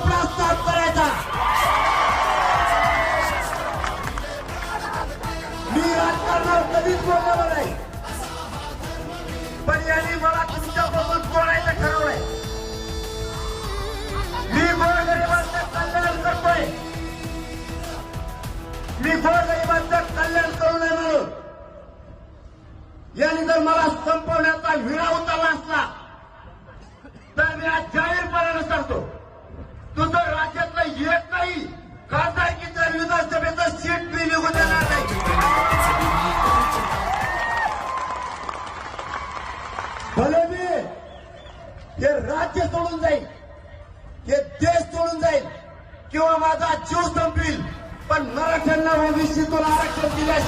आपला करायचा. मी राजकारणावर कधीच बोललो नाही. पण यांनी मला तुमच्या बरोबर बोलायचं ठरवलंय. मी गोरगरिबांचं कल्याण करतोय. मी गोरगरिबांचं कल्याण करू नये म्हणून. यांनी जर मला संपवण्या भले मी हे राज्य सोडून जाईल. हे देश सोडून जाईल. किंवा माझा जीव संपील. पण मराठ्यांना ओबीसी तुला